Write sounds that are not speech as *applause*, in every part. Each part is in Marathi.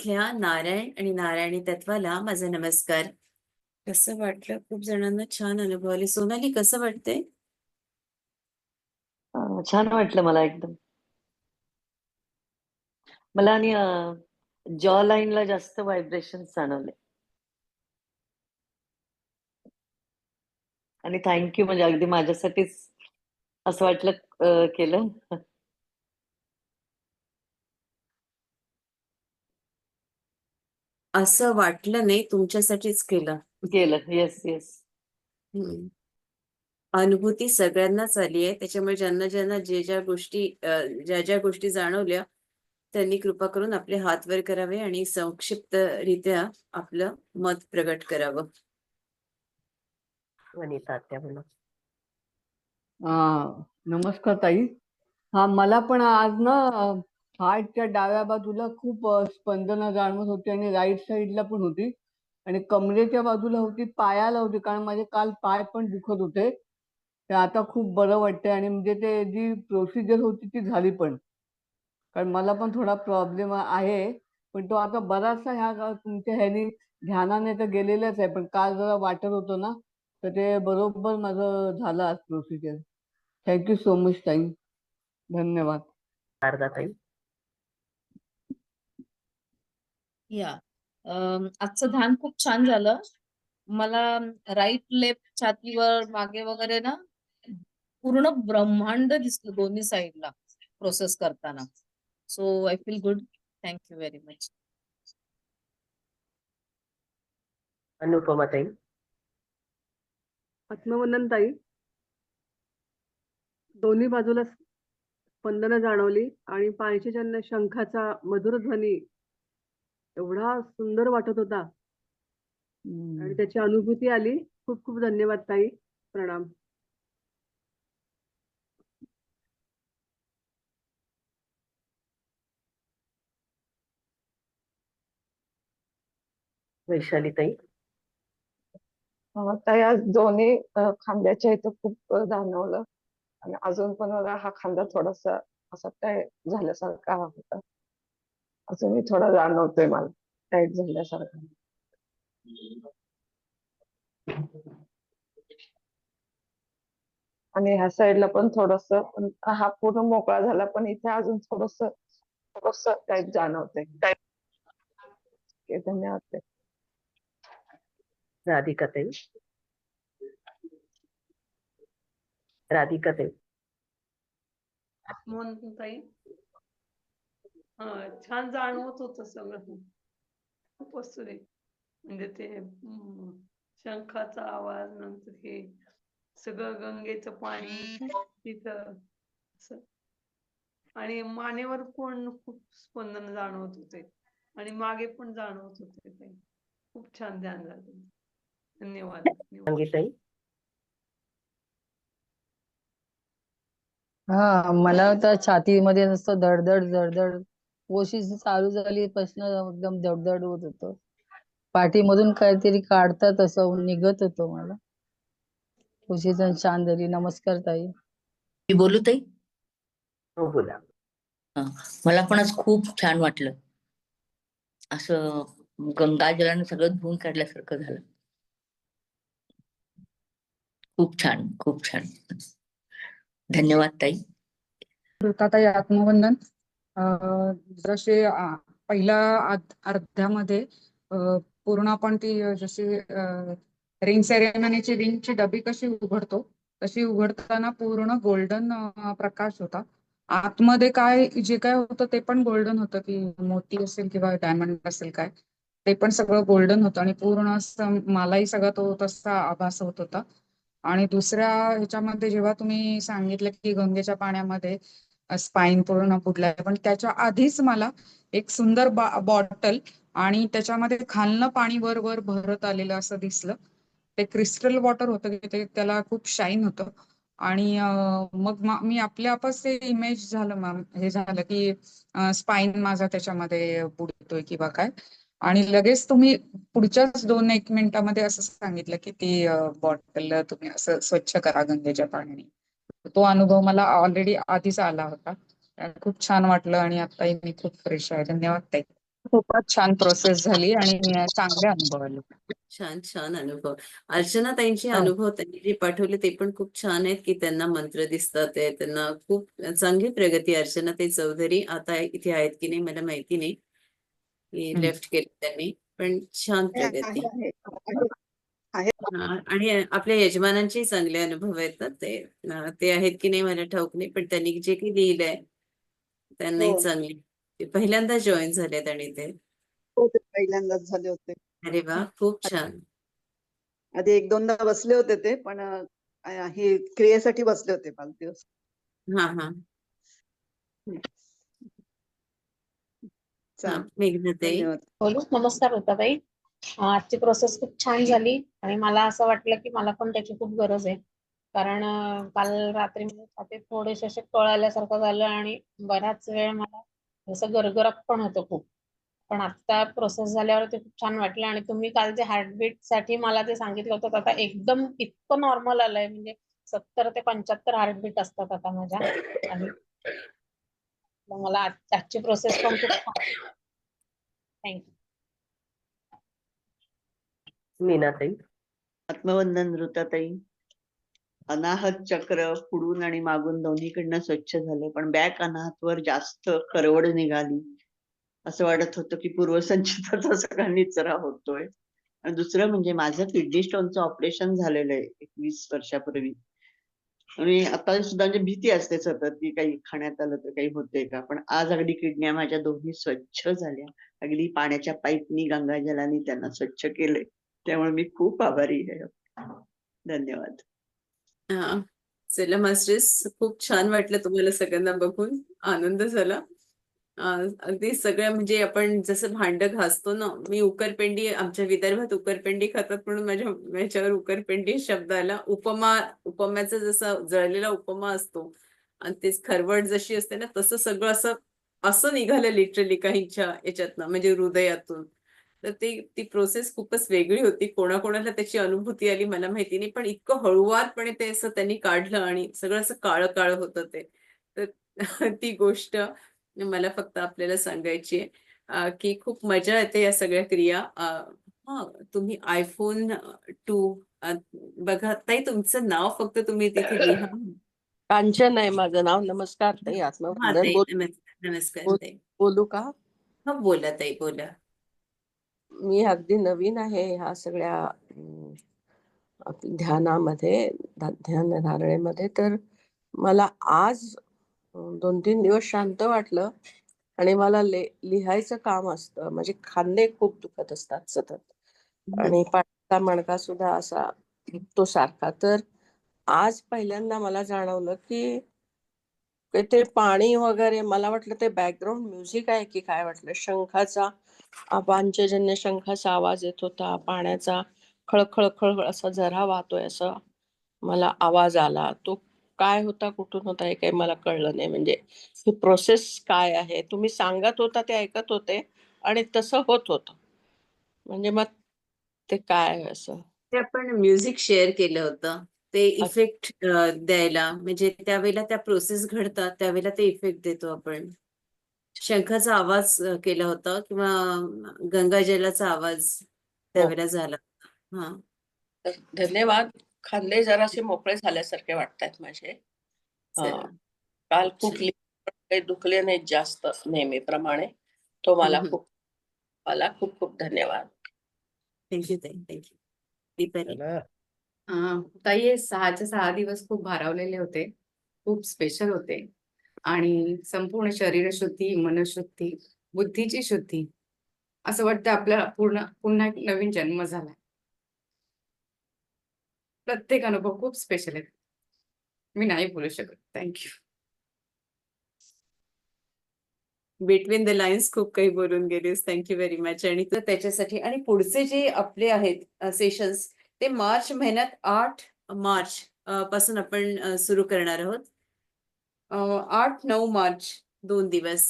इथल्या नारायण आणि नारायणी तत्वाला माझा नमस्कार. कसं वाटलं? खूप जणांना छान अनुभव आले. सोनाली कसं वाटतंय? अं, छान वाटलं मला एकदम. मला आणि जॉ लाईनला जास्त व्हायब्रेशन जाणवले. आणि थँक्यू म्हणजे अगदी माझ्यासाठीच असं वाटलं अं, केलं. असं वाटलं नाही तुमच्यासाठीच केलं. केलं. येस येस हम्म. अनुभूती सगळ्यांनाच आली आहे. त्याच्यामुळे ज्यांना ज्यांना जे ज्या गोष्टी अ, ज्या ज्या गोष्टी जाणवल्या त्यांनी कृपा करून आपले हात वर करावे आणि संक्षिप्तरित्या आपलं मत प्रगट करावं. वनिता हा नमस्कार ताई. हा मला पण आज ना हार्टच्या डाव्या बाजूला खूप स्पंदना स्पंदनं जाणवत होती आणि राईट साईडला पण होती. आणि कमरेच्या बाजूला होती पायाला होती कारण माझे काल पाय पण दुखत होते. ते आता खूप बरं वाटतंय आणि म्हणजे ते जी प्रोसिजर होती ती झाली पण. कारण मला पण थोडा प्रॉब्लेम आहे. पण तो आता बराचसा ह्या तुमच्या ह्यानी ध्यानाने तर गेलेलाच आहे. पण काल जरा वाटत होतं ना तर ते बरोबर माझं झालं आज प्रोसिजर थँक्यू सो मच ताई. धन्यवाद. ताई या. अम, आजचं ध्यान खूप छान झालं. मला राईट लेफ्ट छातीवर मागे वगैरे ना पूर्ण ब्रह्मांड दिसलं दोन्ही साईडला प्रोसेस करताना. So I feel good thank you very much Anupama Tai Atmavandan Tai दोन्ही बाजूला स्पंदनं जाणवली आणि पायाच्या ज्यांना शंखाचा मधुर ध्वनी एवढा सुंदर वाटत होता. आणि त्याची अनुभूती आली. खूप खूप धन्यवाद ताई. प्रणाम. वैशाली ताई. अं, ताई आज दोन्ही खांद्याच्या इथं खूप जाणवलं. आणि अजून पण मला हा खांदा थोडासा असा काय झाल्यासारखा होता. अजूनही थोडा जाणवतोय मला. टाईट झाल्यासारखा. आणि ह्या साईडला पण थोडस हा पूर्ण मोकळा झाला पण इथे अजून थोडस थोडस टाईट जाणवतंय. ओके, धन्यवाद. राधिका ताई. राधिका ताई. हा छान जाणवत होत सगळं खूपच सुरेख म्हणजे ते शंखाचा आवाज नंतर हे सगळं गंगेचं पाणी तिथं असं. आणि मानेवर पण खूप स्पंदन जाणवत होते आणि मागे पण जाणवत होते ते खूप छान ध्यान झालं धन्यवाद हा मला आता छातीमध्ये नुसतं धडधड धडधड ओशी चालू झाली पासन एकदम धडधड होत होतं. पाठीमधून काहीतरी काढतात असं निघत होतं मला. ओशीचं छान झाली नमस्कार ताई. मी बोलू ताई? हो बोला. मला पण आज खूप छान वाटलं. असं गंगाजलाने सगळं धुवून काढल्यासारखं झालं. खूप छान खूप छान. धन्यवाद ताई. ताई आत्मवंदन. जसे पहिल्या अर्ध्यामध्ये पूर्ण आपण ती जशी रिंग सेरेमनीची रिंगची डबी कशी उघडतो तशी उघडताना पूर्ण गोल्डन प्रकाश होता. आतमध्ये काय जे काय होतं ते पण गोल्डन होतं की मोती असेल किंवा डायमंड असेल काय ते पण सगळं गोल्डन होतं आणि पूर्ण असं मलाही सगळा तो तसा आभास होत होता. आणि दुसऱ्या ह्याच्यामध्ये जेव्हा तुम्ही सांगितलं की गंगेच्या पाण्यामध्ये स्पाईन पूर्ण फुटलाय पण त्याच्या आधीच मला एक सुंदर बॉटल आणि त्याच्यामध्ये खालनं पाणी वर वर भरत आलेलं असं दिसलं. ते क्रिस्टल वॉटर होतं की ते त्याला खूप शाईन होतं. आणि मग मी आपल्या आपच ते इमेज झालं मॅम हे झालं की स्पाईन माझा त्याच्यामध्ये बुडतोय किंवा काय. आणि लगेच तुम्ही पुढच्याच दोन एक मिनिटामध्ये असं सांगितलं की ती बॉटल तुम्ही असं स्वच्छ करा गंगेच्या पाण्याने. तो अनुभव मला ऑलरेडी आधीच आला होता. खूप छान वाटलं आणि आताही मी खूप फ्रेश आहे. धन्यवाद ताई. खूपच छान प्रोसेस झाली आणि चांगले अनुभव आले. छान छान अनुभव. अर्चना ताईंचे. अनुभव त्यांनी जे पाठवले ते पण खूप छान आहेत की त्यांना मंत्र दिसतात त्यांना खूप चांगली प्रगती अर्चना ताई चौधरी आता इथे आहेत की नाही मला माहिती नाही. लेफ्ट केले त्यांनी. पण छान प्रगती. आहे हा आणि आपल्या यजमानांचे चांगले अनुभव आहेत ना ते ते आहेत की नाही मला ठाऊक नाही पण त्यांनी जे काही लिहिलंय त्यांनाही हो. चांगली ते पहिल्यांदा जॉईन झालेत आणि ते. हो ते पहिल्यांदाच झाले होते. अरे वा खूप छान. आधी एक दोनदा बसले होते ते पण हे क्रियेसाठी बसले होते पाच दिवस. हा हा. हा चालेल मेघनाताई आजची प्रोसेस खूप छान झाली आणि मला असं वाटलं की मला पण त्याची खूप गरज आहे. कारण काल रात्री मला थोडेसे असे कळाल्यासारखं झालं आणि बराच वेळ मला जसं गरगरत पण होतं खूप. पण आता प्रोसेस झाल्यावर ते खूप छान वाटलं आणि तुम्ही काल जे हार्टबीटसाठी मला ते सांगितलं होतं आता एकदम इतकं नॉर्मल आलंय. म्हणजे सत्तर ते पंच्याहत्तर हार्टबीट असतात आता माझ्या. आणि मला आजची प्रोसेस पण खूप थँक्यू मीनाताई. आत्मवंदन ऋताताई अनाहत चक्र पुढून आणि मागून दोन्हीकडनं स्वच्छ झालं पण बॅक अनाहतवर जास्त करवड निघाली. असं वाटत होतं की पूर्वसंचिताचा सगळ्यांनी चरा होतोय. आणि दुसरं म्हणजे माझं किडनी स्टोनचं ऑपरेशन झालेलं आहे एकवीस वर्षापूर्वी. आणि आता सुद्धा म्हणजे भीती असते सतत की काही खाण्यात आलं तर काही होतंय का? पण आज अगदी किडन्या माझ्या दोन्ही स्वच्छ झाल्या. अगदी पाण्याच्या पाईपनी गंगाजलानी त्यांना स्वच्छ केले त्यामुळे मी खूप आभारी आहे. धन्यवाद. हा. चला मास्टर्स खूप छान वाटलं तुम्हाला सगळ्यांना बघून. आनंद झाला. अगदी सगळं म्हणजे आपण जसं भांड घासतो ना मी उकरपेंडी आमच्या विदर्भात उकरपेंडी खातात म्हणून माझ्या याच्यावर उकरपेंडी शब्द आला. उपमा उपम्याचा जसा जळलेला उपमा असतो आणि तेच खरवट जशी असते ना तसं सगळं असं असं निघालं लिटरली काहींच्या याच्यातनं म्हणजे हृदयातून. तर ते ती प्रोसेस खूपच वेगळी होती. कोणाकोणाला त्याची अनुभूती आली मला माहिती नाही पण इतकं हळुवारपणे ते असं त्यांनी काढलं आणि सगळं असं काळं काळं होतं ते. तर *laughs* ती गोष्ट मला फक्त आपल्याला सांगायची आहे की खूप मजा येते या सगळ्या क्रिया. हा तुम्ही आयफोन टू बघा ताई तुमचं नाव फक्त तुम्ही तिथे *laughs* लिहा. कांचन आहे माझं नाव. नमस्कार ताई. बोल नमस्कार ताई. बोलू का? हा बोला ताई बोला. मी अगदी नवीन आहे ह्या सगळ्या ध्यानामध्ये ध्यान धारणेमध्ये तर मला आज दोन तीन दिवस शांत वाटलं आणि मला ले लिहायचं काम असतं. माझे खांदे खूप दुखत असतात सतत. आणि पाठीचा मणका सुद्धा असा दुखतो सारखा. तर आज पहिल्यांदा मला जाणवलं की ते पाणी वगैरे मला वाटलं ते बॅकग्राऊंड म्युझिक आहे की काय वाटलं? शंखाचा पांचजन्य शंखाचा आवाज येत होता पाण्याचा खळखळ खळखळ असा झरा वाहतोय असा मला आवाज आला. तो काय होता कुठून होता हे काही मला कळलं नाही. म्हणजे ही प्रोसेस काय आहे? तुम्ही सांगत होता ते ऐकत होते आणि तसं होत होतं. म्हणजे मग ते काय असं? ते आपण म्युझिक शेअर केलं होतं. ते इफेक्ट द्यायला. म्हणजे त्यावेळेला त्या प्रोसेस घडतात त्यावेळेला ते इफेक्ट देतो आपण. शंखाचा आवाज केला होता किंवा गंगाजलाचा आवाज त्यावेळेला झाला हा. धन्यवाद. खांदे जरासे मोकळे झाल्यासारखे वाटतायत माझे. हा. काल खूप काही दुखले नाहीत जास्त नेहमीप्रमाणे. तो मला. खूप मला खूप खूप धन्यवाद. थँक्यू ताई. थँक्यू ताई हे सहाचे सहा दिवस खूप भारावलेले होते. खूप स्पेशल होते. आणि संपूर्ण शरीर शुद्धी मनशुद्धी बुद्धीची शुद्धी असं वाटतं आपल्याला पूर्ण पुन्हा एक नवीन जन्म झाला. प्रत्येक अनुभव खूप स्पेशल आहे मी नाही बोलू शकत. थँक्यू बिटवीन द लाईन्स खूप काही बोलून गेलीस. थँक्यू व्हेरी मच आणि तर त्याच्यासाठी आणि पुढचे जे आपले आहेत सेशन्स ते मार्च महिन्यात आठ मार्च पासून आपण सुरू करणार आहोत. आठ नऊ मार्च दोन दिवस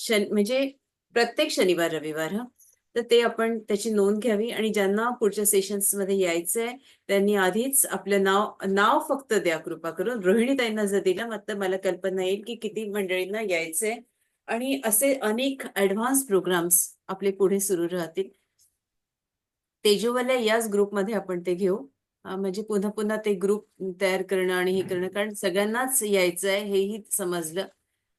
शन म्हणजे प्रत्येक शनिवार रविवार हा. तर ते आपण त्याची नोंद घ्यावी आणि ज्यांना पुढच्या सेशन्समध्ये यायचंय त्यांनी आधीच आपलं नाव नाव फक्त द्या कृपा करून. रोहिणीताईंना जर दिलं मग तर मला कल्पना येईल की किती मंडळींना यायचंय. आणि असे अनेक ऍडव्हान्स प्रोग्राम्स आपले पुढे सुरू राहतील. तेजोवाल्या याच ग्रुपमध्ये आपण ते घेऊ. म्हणजे पुन्हा पुन्हा ते ग्रुप तयार करणं आणि हे करणं कारण सगळ्यांनाच यायचं आहे हेही समजलं.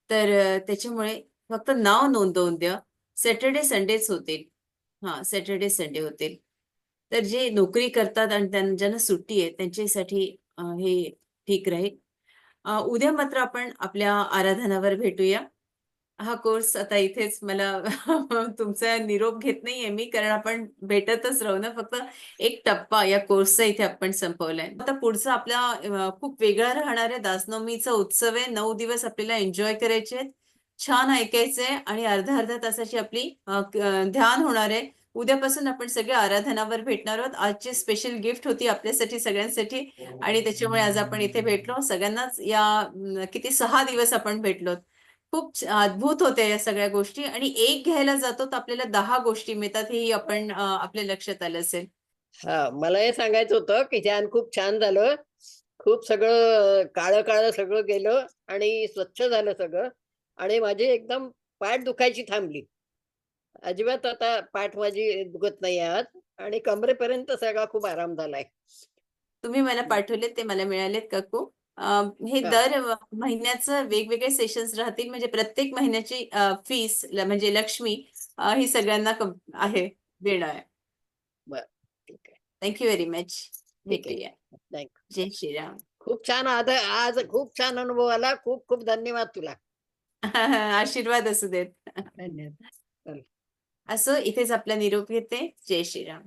तर त्याच्यामुळे फक्त नाव नोंदवून द्या. सॅटर्डे संडेच होतील. हा सॅटर्डे संडे होतील. तर जे नोकरी करतात आणि ज्यांना सुट्टी आहे त्यांच्यासाठी हे ठीक राहील. उद्या मात्र आपण आपल्या आराधनावर भेटूया. हा कोर्स आता इथेच मला *laughs* तुमचा निरोप घेत नाहीये मी कारण आपण भेटतच राहू ना. फक्त एक टप्पा या कोर्सचा इथे आपण संपवलाय. आता पुढचा आपला खूप वेगळा राहणार आहे. दासनवमीचा उत्सव आहे. नऊ दिवस आपल्याला एन्जॉय करायचे आहेत. छान ऐकायचंय आणि अर्धा अर्धा तासाची आपली ध्यान होणार आहे. उद्यापासून आपण सगळे आराधनावर भेटणार आहोत. आजची स्पेशल गिफ्ट होती आपल्यासाठी सगळ्यांसाठी. आणि त्याच्यामुळे आज आपण इथे भेटलो. सगळ्यांनाच या किती सहा दिवस आपण भेटलो खूप अद्भुत होत्या या सगळ्या गोष्टी आणि एक घ्यायला जातो तर आपल्याला दहा गोष्टी मिळतात हेही आपण आपल्या लक्षात आलं असेल. हा मला हे सांगायचं होतं की ध्यान खूप छान झालं. खूप सगळं काळं काळं सगळं गेलं आणि स्वच्छ झालं सगळं आणि माझी एकदम पाठ दुखायची थांबली. अजिबात आता पाठ माझी दुखत नाही आज आणि कमरेपर्यंत सगळा खूप आराम झालाय. तुम्ही मला पाठवलेत ते मला मिळालेत काकू अं, हे हा. दर महिन्याचं वेगवेगळे सेशन्स राहतील. म्हणजे प्रत्येक महिन्याची फीस म्हणजे लक्ष्मी अं, ही सगळ्यांना कम- आहे देणं आहे. बर ठीक आहे. थँक्यू व्हेरी मच ठीक आहे. भेटूया. जय श्रीराम खूप छान आज आज खूप छान अनुभव आला. खूप खूप धन्यवाद तुला. *laughs* आशीर्वाद असू देत. धन्यवाद. असो इथेच आपला निरोप घेते. जय श्रीराम